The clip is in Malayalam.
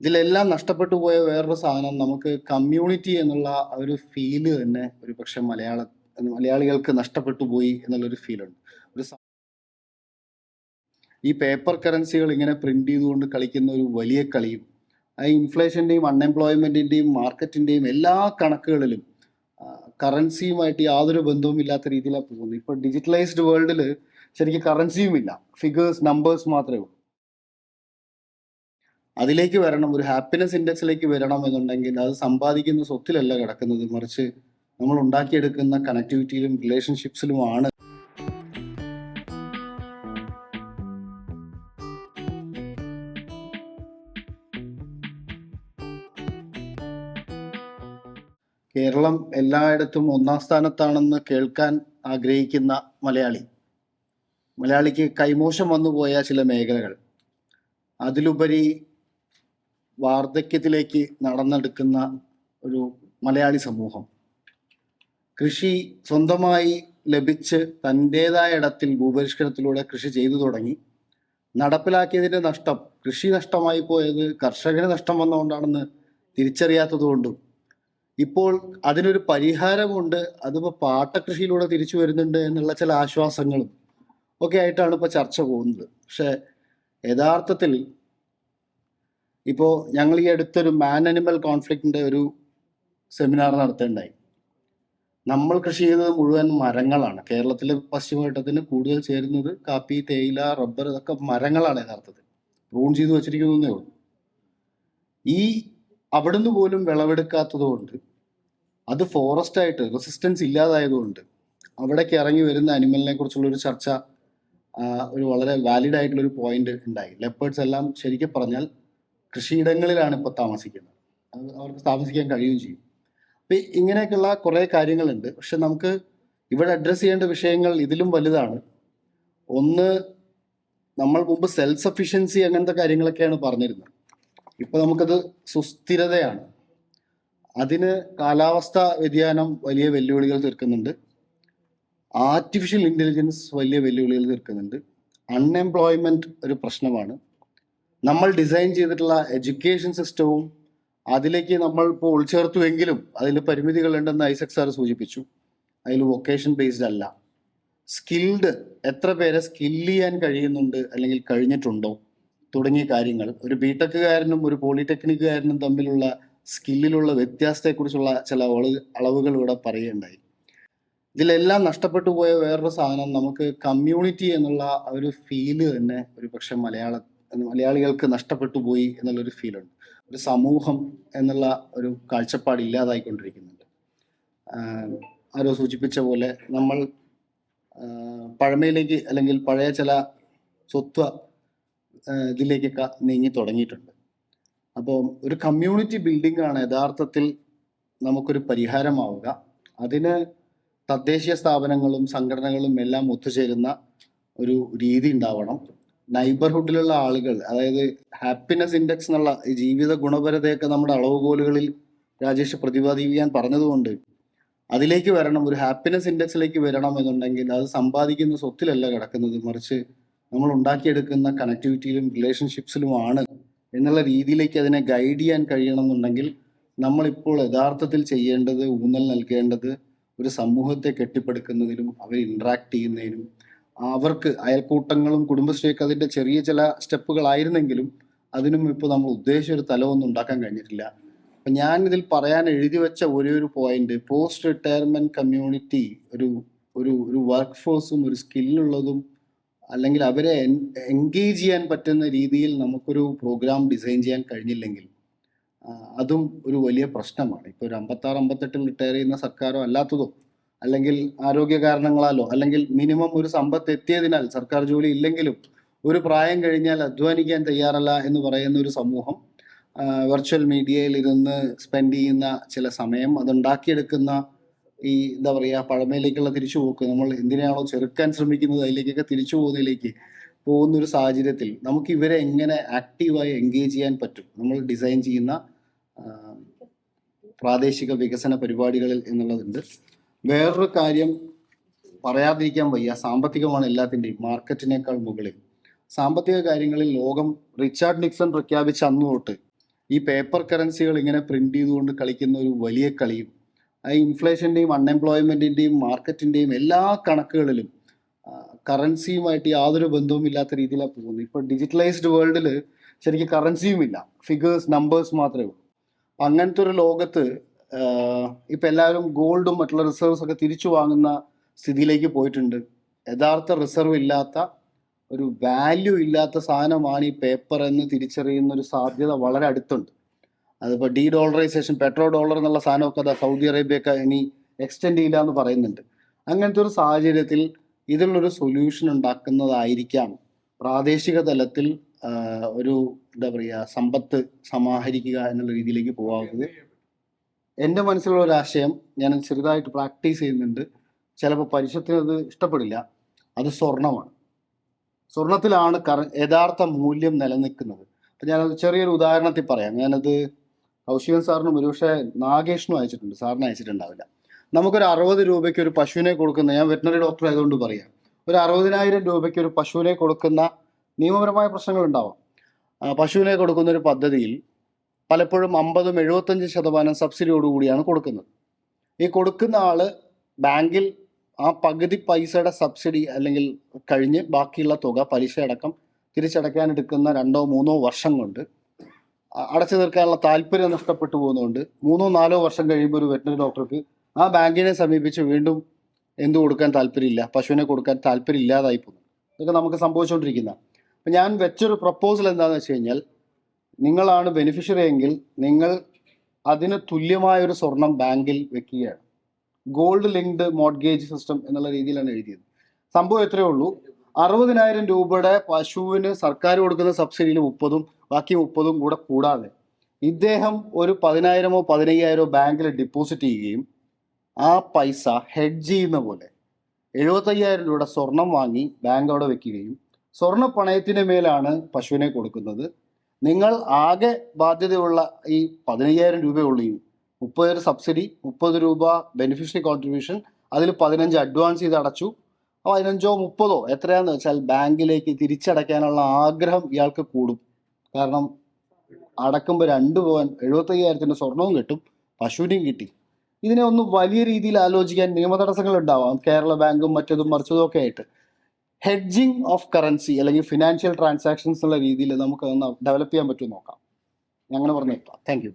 ഇതിലെല്ലാം നഷ്ടപ്പെട്ടു പോയ വേറൊരു സാധനം നമുക്ക് കമ്മ്യൂണിറ്റി എന്നുള്ള ഒരു ഫീൽ തന്നെ ഒരു പക്ഷെ മലയാള മലയാളികൾക്ക് നഷ്ടപ്പെട്ടു പോയി എന്നുള്ളൊരു ഫീലുണ്ട് ഒരു ഈ പേപ്പർ കറൻസികൾ ഇങ്ങനെ പ്രിന്റ് ചെയ്തുകൊണ്ട് കളിക്കുന്ന ഒരു വലിയ കളിയും ആ ഇൻഫ്ലേഷന്റെയും അൺഎംപ്ലോയ്മെന്റിന്റെയും മാർക്കറ്റിന്റെയും എല്ലാ കണക്കുകളിലും കറൻസിയുമായിട്ട് യാതൊരു ബന്ധവും ഇല്ലാത്ത രീതിയിലാണ് പോകുന്നത്. ഇപ്പോൾ ഡിജിറ്റലൈസ്ഡ് വേൾഡിൽ ശരിക്കും കറൻസിയും ഇല്ല ഫിഗേഴ്സ് നമ്പേഴ്സ് മാത്രമേ ഉള്ളൂ. അതിലേക്ക് വരണം ഒരു ഹാപ്പിനെസ് ഇൻഡെക്സിലേക്ക് വരണം എന്നുണ്ടെങ്കിൽ അത് സമ്പാദിക്കുന്ന സ്വത്തിലല്ല കിടക്കുന്നത്. മറിച്ച് നമ്മൾ ഉണ്ടാക്കിയെടുക്കുന്ന കണക്ടിവിറ്റിയിലും റിലേഷൻഷിപ്സിലുമാണ് കേരളം എല്ലായിടത്തും ഒന്നാം സ്ഥാനത്താണെന്ന് കേൾക്കാൻ ആഗ്രഹിക്കുന്ന മലയാളി. മലയാളിക്ക് കൈമോശം വന്നുപോയ ചില മേഖലകൾ. അതിലുപരി വാർദ്ധക്യത്തിലേക്ക് നടന്നെടുക്കുന്ന ഒരു മലയാളി സമൂഹം. കൃഷി സ്വന്തമായി ലഭിച്ച് തന്റെതായ ഇടത്തിൽ ഭൂപരിഷ്കരണത്തിലൂടെ കൃഷി ചെയ്തു തുടങ്ങി. നടപ്പിലാക്കിയതിന്റെ നഷ്ടം കൃഷി നഷ്ടമായി പോയത് കർഷകന് നഷ്ടം വന്നുകൊണ്ടാണെന്ന് തിരിച്ചറിയാത്തതുകൊണ്ടും ഇപ്പോൾ അതിനൊരു പരിഹാരമുണ്ട് അതിപ്പോൾ പാട്ടകൃഷിയിലൂടെ തിരിച്ചു വരുന്നുണ്ട് എന്നുള്ള ചില ആശ്വാസങ്ങളും ഒക്കെ ആയിട്ടാണ് ഇപ്പോൾ ചർച്ച പോകുന്നത്. പക്ഷേ യഥാർത്ഥത്തിൽ ഇപ്പോൾ ഞങ്ങൾ ഈ അടുത്തൊരു മാൻ അനിമൽ കോൺഫ്ലിക്റ്റിന്റെ ഒരു സെമിനാർ നടത്തേണ്ടായി നമ്മൾ കൃഷി ചെയ്തത് മുഴുവൻ മരങ്ങളാണ്. കേരളത്തിലെ പശ്ചിമഘട്ടത്തിന് കൂടുതൽ ചേരുന്നത് കാപ്പി തേയില റബ്ബർ ഇതൊക്കെ മരങ്ങളാണ് യഥാർത്ഥത്തിൽ. പ്രൂൺ ചെയ്ത് വെച്ചിരിക്കുന്നതേ ഉള്ളൂ. ഈ അവിടുന്ന് പോലും വിളവെടുക്കാത്തത് കൊണ്ട് അത് ഫോറസ്റ്റ് ആയിട്ട് റെസിസ്റ്റൻസ് ഇല്ലാതായതുകൊണ്ട് അവിടേക്ക് ഇറങ്ങി വരുന്ന അനിമലിനെ കുറിച്ചുള്ള ഒരു ചർച്ച ഒരു വളരെ വാലിഡ് ആയിട്ടുള്ള ഒരു പോയിന്റ് ഉണ്ടായി. ലെപ്പേർഡ്സ് എല്ലാം ശരിക്കും പറഞ്ഞാൽ കൃഷിയിടങ്ങളിലാണ് ഇപ്പോൾ താമസിക്കുന്നത്. അത് അവർക്ക് താമസിക്കാൻ കഴിയുകയും ചെയ്യും. അപ്പം ഇങ്ങനെയൊക്കെയുള്ള കുറേ കാര്യങ്ങളുണ്ട്. പക്ഷെ നമുക്ക് ഇവിടെ അഡ്രസ്സ് ചെയ്യേണ്ട വിഷയങ്ങൾ ഇതിലും വലുതാണ്. ഒന്ന് നമ്മൾ മുമ്പ് സെൽഫ് സഫിഷ്യൻസി അങ്ങനത്തെ കാര്യങ്ങളൊക്കെയാണ് പറഞ്ഞിരുന്നത്. ഇപ്പോൾ നമുക്കത് സുസ്ഥിരതയാണ്. അതിന് കാലാവസ്ഥ വ്യതിയാനം വലിയ വെല്ലുവിളികൾ തീർക്കുന്നുണ്ട്. ആർട്ടിഫിഷ്യൽ ഇന്റലിജൻസ് വലിയ വെല്ലുവിളികൾ തീർക്കുന്നുണ്ട്. അൺഎംപ്ലോയ്മെന്റ് ഒരു പ്രശ്നമാണ്. നമ്മൾ ഡിസൈൻ ചെയ്തിട്ടുള്ള എഡ്യൂക്കേഷൻ സിസ്റ്റവും അതിലേക്ക് നമ്മൾ ഇപ്പോൾ ഉൾച്ചേർത്തുവെങ്കിലും അതിൽ പരിമിതികളുണ്ടെന്ന് ഐസക് സാർ സൂചിപ്പിച്ചു. അതിൽ വൊക്കേഷൻ ബേസ്ഡ് അല്ല. സ്കിൽഡ് എത്ര പേരെ സ്കില്ല് ചെയ്യാൻ കഴിയുന്നുണ്ട് അല്ലെങ്കിൽ കഴിഞ്ഞിട്ടുണ്ടോ തുടങ്ങിയ കാര്യങ്ങൾ. ഒരു ബിടെക്കുകാരനും ഒരു പോളിടെക്നിക്കുകാരനും തമ്മിലുള്ള സ്കില്ലിലുള്ള വ്യത്യാസത്തെക്കുറിച്ചുള്ള ചില അളവുകൾ ഇവിടെ പറയുകയുണ്ടായി. ഇതിലെല്ലാം നഷ്ടപ്പെട്ടു പോയ വേറൊരു സാധനം നമുക്ക് കമ്മ്യൂണിറ്റി എന്നുള്ള ഒരു ഫീൽ തന്നെ ഒരു പക്ഷെ മലയാള മലയാളികൾക്ക് നഷ്ടപ്പെട്ടു പോയി എന്നുള്ളൊരു ഫീലുണ്ട് ഒരു സമൂഹം എന്നുള്ള ഒരു കാഴ്ചപ്പാട് ഇല്ലാതായിക്കൊണ്ടിരിക്കുന്നുണ്ട്. ആരോ സൂചിപ്പിച്ച പോലെ നമ്മൾ പഴമയിലേക്ക് അല്ലെങ്കിൽ പഴയ ചില സ്വത്വ ഇതിലേക്കൊക്കെ നീങ്ങി തുടങ്ങിയിട്ടുണ്ട്. അപ്പോൾ ഒരു കമ്മ്യൂണിറ്റി ബിൽഡിംഗ് ആണ് യഥാർത്ഥത്തിൽ നമുക്കൊരു പരിഹാരമാവുക. അതിന് തദ്ദേശീയ സ്ഥാപനങ്ങളും സംഘടനകളും എല്ലാം ഒത്തുചേരുന്ന ഒരു രീതി ഉണ്ടാവണം. നൈബർഹുഡിലുള്ള ആളുകൾ അതായത് ഹാപ്പിനെസ് ഇൻഡെക്സ് എന്നുള്ള ഈ ജീവിത ഗുണപരതയൊക്കെ നമ്മുടെ അളവുകോലുകളിൽ രാജേഷ് പ്രതിപാദിക്കാൻ പറഞ്ഞതുകൊണ്ട് അതിലേക്ക് വരണം ഒരു ഹാപ്പിനെസ് ഇൻഡെക്സിലേക്ക് വരണം എന്നുണ്ടെങ്കിൽ അത് സമ്പാദിക്കുന്ന സ്വത്തിലല്ല കിടക്കുന്നത്. മറിച്ച് നമ്മൾ ഉണ്ടാക്കിയെടുക്കുന്ന കണക്ടിവിറ്റിയിലും റിലേഷൻഷിപ്സിലുമാണ് എന്നുള്ള രീതിയിലേക്ക് അതിനെ ഗൈഡ് ചെയ്യാൻ കഴിയണം എന്നുണ്ടെങ്കിൽ നമ്മളിപ്പോൾ യഥാർത്ഥത്തിൽ ചെയ്യേണ്ടത് ഊന്നൽ നൽകേണ്ടത് ഒരു സമൂഹത്തെ കെട്ടിപ്പടുക്കുന്നതിനും അവരെ ഇൻട്രാക്ട് ചെയ്യുന്നതിനും അവർക്ക് അയൽക്കൂട്ടങ്ങളും കുടുംബശ്രീയൊക്കെ അതിന്റെ ചെറിയ ചില സ്റ്റെപ്പുകളായിരുന്നെങ്കിലും അതിനും ഇപ്പോൾ നമ്മൾ ഉദ്ദേശിച്ച ഒരു തലമൊന്നും ഉണ്ടാക്കാൻ കഴിഞ്ഞിട്ടില്ല. അപ്പൊ ഞാൻ ഇതിൽ പറയാൻ എഴുതി വെച്ച ഒരേ ഒരു പോയിന്റ് പോസ്റ്റ് റിട്ടയർമെന്റ് കമ്മ്യൂണിറ്റി ഒരു ഒരു ഒരു വർക്ക് ഫോഴ്സും ഒരു സ്കില്ലുള്ളതും അല്ലെങ്കിൽ അവരെ എൻഗേജ് ചെയ്യാൻ പറ്റുന്ന രീതിയിൽ നമുക്കൊരു പ്രോഗ്രാം ഡിസൈൻ ചെയ്യാൻ കഴിഞ്ഞില്ലെങ്കിൽ അതും ഒരു വലിയ പ്രശ്നമാണ്. ഇപ്പോൾ ഒരു അമ്പത്താറ് അമ്പത്തെട്ടിൽ റിട്ടയർ ചെയ്യുന്ന സർക്കാരോ അല്ലാത്തതോ അല്ലെങ്കിൽ ആരോഗ്യ കാരണങ്ങളാലോ അല്ലെങ്കിൽ മിനിമം ഒരു സമ്പത്ത് എത്തിയതിനാൽ സർക്കാർ ജോലി ഇല്ലെങ്കിലും ഒരു പ്രായം കഴിഞ്ഞാൽ അധ്വാനിക്കാൻ തയ്യാറല്ല എന്ന് പറയുന്ന ഒരു സമൂഹം വെർച്വൽ മീഡിയയിൽ ഇരുന്ന് സ്പെൻഡ് ചെയ്യുന്ന ചില സമയം അതുണ്ടാക്കിയെടുക്കുന്ന ഈ എന്താ പറയുക പഴമയിലേക്കുള്ള തിരിച്ചു പോക്ക് നമ്മൾ എന്തിനാണോ ചെറുക്കാൻ ശ്രമിക്കുന്നത് അതിലേക്കൊക്കെ തിരിച്ചു പോകുന്നതിലേക്ക് പോകുന്ന ഒരു സാഹചര്യത്തിൽ നമുക്ക് ഇവരെ എങ്ങനെ ആക്റ്റീവായി എൻഗേജ് ചെയ്യാൻ പറ്റും? നമ്മൾ ഡിസൈൻ ചെയ്യുന്ന പ്രാദേശിക വികസന പരിപാടികളിൽ എന്നുള്ളതുണ്ട്. വേറൊരു കാര്യം പറയാതിരിക്കാൻ വയ്യ. സാമ്പത്തികമാണ് എല്ലാത്തിന്റെയും മാർക്കറ്റിനേക്കാൾ മുകളിൽ. സാമ്പത്തിക കാര്യങ്ങളിൽ ലോകം റിച്ചാർഡ് നിക്സൺ പ്രഖ്യാപിച്ച അന്ന് തൊട്ട് ഈ പേപ്പർ കറൻസികൾ ഇങ്ങനെ പ്രിന്റ് ചെയ്തുകൊണ്ട് കളിക്കുന്ന ഒരു വലിയ കളിയും ആ ഇൻഫ്ലേഷന്റെയും അൺഎംപ്ലോയ്മെന്റിന്റെയും മാർക്കറ്റിന്റെയും എല്ലാ കണക്കുകളിലും കറൻസിയുമായിട്ട് യാതൊരു ബന്ധവും ഇല്ലാത്ത രീതിയിലാണ് പോകുന്നത്. ഇപ്പോൾ ഡിജിറ്റലൈസ്ഡ് വേൾഡിൽ ശരിക്കും കറൻസിയും ഇല്ല ഫിഗേഴ്സ് നമ്പേഴ്സ് മാത്രമേ ഉള്ളൂ. അങ്ങനത്തെ ഒരു ലോകത്ത് ഇപ്പം എല്ലാവരും ഗോൾഡും മറ്റുള്ള റിസർവ്സ് ഒക്കെ തിരിച്ചു വാങ്ങുന്ന സ്ഥിതിയിലേക്ക് പോയിട്ടുണ്ട്. യഥാർത്ഥ റിസർവ് ഇല്ലാത്ത ഒരു വാല്യൂ ഇല്ലാത്ത സാധനമാണ് ഈ പേപ്പർ എന്ന് തിരിച്ചറിയുന്ന ഒരു സാധ്യത വളരെ അടുത്തുണ്ട്. അതിപ്പോൾ ഡി ഡോളറൈസേഷൻ പെട്രോ ഡോളർ എന്നുള്ള സാധനമൊക്കെ അതാ സൗദി അറേബ്യയൊക്കെ ഇനി എക്സ്റ്റെൻഡ് ചെയ്യില്ല എന്ന് പറയുന്നുണ്ട്. അങ്ങനത്തെ ഒരു സാഹചര്യത്തിൽ ഇതിനുള്ളൊരു സൊല്യൂഷൻ ഉണ്ടാക്കുന്നതായിരിക്കാം. പ്രാദേശിക തലത്തിൽ ഒരു എന്താ പറയുക സമ്പത്ത് സമാഹരിക്കുക എന്നുള്ള രീതിയിലേക്ക് പോകാവുന്നത് എന്റെ മനസ്സിലുള്ള ഒരു ആശയം ഞാൻ ചെറുതായിട്ട് പ്രാക്ടീസ് ചെയ്യുന്നുണ്ട്. ചിലപ്പോൾ പരിശത്തിന് അത് ഇഷ്ടപ്പെടില്ല. അത് സ്വർണമാണ്. സ്വർണത്തിലാണ് കറ യഥാർത്ഥ മൂല്യം നിലനിൽക്കുന്നത്. അപ്പം ഞാനത് ചെറിയൊരു ഉദാഹരണത്തിൽ പറയാം. ഞാനത് കൗശികൻ സാറിനും ഒരുപക്ഷെ നാഗേഷിനും അയച്ചിട്ടുണ്ട്. സാറിന് അയച്ചിട്ടുണ്ടാവില്ല. നമുക്കൊരു അറുപത് രൂപയ്ക്ക് ഒരു പശുവിനെ കൊടുക്കുന്ന ഞാൻ വെറ്റിനറി ഡോക്ടർ ആയതുകൊണ്ട് പറയാം. ഒരു അറുപതിനായിരം രൂപയ്ക്ക് ഒരു പശുവിനെ കൊടുക്കുന്ന നിയമപരമായ പ്രശ്നങ്ങൾ ഉണ്ടാവാം പശുവിനെ കൊടുക്കുന്ന ഒരു പദ്ധതിയിൽ പലപ്പോഴും അമ്പതും എഴുപത്തഞ്ച് ശതമാനം സബ്സിഡിയോടുകൂടിയാണ് കൊടുക്കുന്നത്. ഈ കൊടുക്കുന്ന ആൾ ബാങ്കിൽ ആ പകുതി പൈസയുടെ സബ്സിഡി അല്ലെങ്കിൽ കഴിഞ്ഞ് ബാക്കിയുള്ള തുക പലിശ അടക്കം തിരിച്ചടയ്ക്കാൻ എടുക്കുന്ന രണ്ടോ മൂന്നോ വർഷം കൊണ്ട് അടച്ചു തീർക്കാനുള്ള താല്പര്യം നഷ്ടപ്പെട്ടു പോകുന്നതുകൊണ്ട് മൂന്നോ നാലോ വർഷം കഴിയുമ്പോൾ ഒരു വെറ്റിനറി ഡോക്ടർക്ക് ആ ബാങ്കിനെ സമീപിച്ച് വീണ്ടും എന്ത് കൊടുക്കാൻ താല്പര്യമില്ല പശുവിനെ കൊടുക്കാൻ താല്പര്യം ഇല്ലാതായി പോകുന്നു. ഇതൊക്കെ നമുക്ക് സംഭവിച്ചുകൊണ്ടിരിക്കുന്ന അപ്പം ഞാൻ വെച്ചൊരു പ്രപ്പോസൽ എന്താണെന്ന് വെച്ച് കഴിഞ്ഞാൽ നിങ്ങളാണ് ബെനിഫിഷ്യറി എങ്കിൽ നിങ്ങൾ അതിന് തുല്യമായ ഒരു സ്വർണം ബാങ്കിൽ വെക്കുകയാണ്. ഗോൾഡ് ലിങ്ക്ഡ് മോഡ്ഗേജ് സിസ്റ്റം എന്നുള്ള രീതിയിലാണ് എഴുതിയത്. സംഭവം എത്രയേ ഉള്ളൂ? അറുപതിനായിരം രൂപയുടെ പശുവിന് സർക്കാർ കൊടുക്കുന്ന സബ്സിഡിയിൽ മുപ്പതും ബാക്കി മുപ്പതും കൂടെ കൂടാതെ ഇദ്ദേഹം ഒരു പതിനായിരമോ പതിനയ്യായിരമോ ബാങ്കിൽ ഡിപ്പോസിറ്റ് ചെയ്യുകയും ആ പൈസ ഹെഡ്ജ് ചെയ്യുന്ന പോലെ എഴുപത്തയ്യായിരം രൂപയുടെ സ്വർണം വാങ്ങി ബാങ്ക് അവിടെ വെക്കുകയും സ്വർണ പണയത്തിന് മേലാണ് പശുവിനെ കൊടുക്കുന്നത്. നിങ്ങൾ ആകെ ബാധ്യതയുള്ള ഈ പതിനയ്യായിരം രൂപയുള്ളൂ ഈ മുപ്പത് സബ്സിഡി മുപ്പത് രൂപ ബെനിഫിഷ്യറി കോൺട്രിബ്യൂഷൻ അതിൽ പതിനഞ്ച് അഡ്വാൻസ് ചെയ്ത് അടച്ചു. പതിനഞ്ചോ മുപ്പതോ എത്രയാണെന്ന് വെച്ചാൽ ബാങ്കിലേക്ക് തിരിച്ചടയ്ക്കാനുള്ള ആഗ്രഹം ഇയാൾക്ക് കൂടും. കാരണം അടക്കുമ്പോൾ രണ്ട് പവൻ എഴുപത്തയ്യായിരത്തിന്റെ സ്വർണവും കിട്ടും പശുവിനെയും കിട്ടി. ഇതിനെ ഒന്ന് വലിയ രീതിയിൽ ആലോചിക്കാൻ നിയമതടസ്സങ്ങൾ ഉണ്ടാവാം കേരള ബാങ്കും മറ്റതും മറിച്ചതും ഒക്കെ ആയിട്ട്. ഹെഡ്ജിങ് ഓഫ് കറൻസി അല്ലെങ്കിൽ ഫിനാൻഷ്യൽ ട്രാൻസാക്ഷൻസ് എന്നുള്ള രീതിയിൽ നമുക്ക് ഡെവലപ്പ് ചെയ്യാൻ പറ്റുമോ നോക്കാം. ഞങ്ങൾ അങ്ങനെ പറഞ്ഞു താങ്ക് യു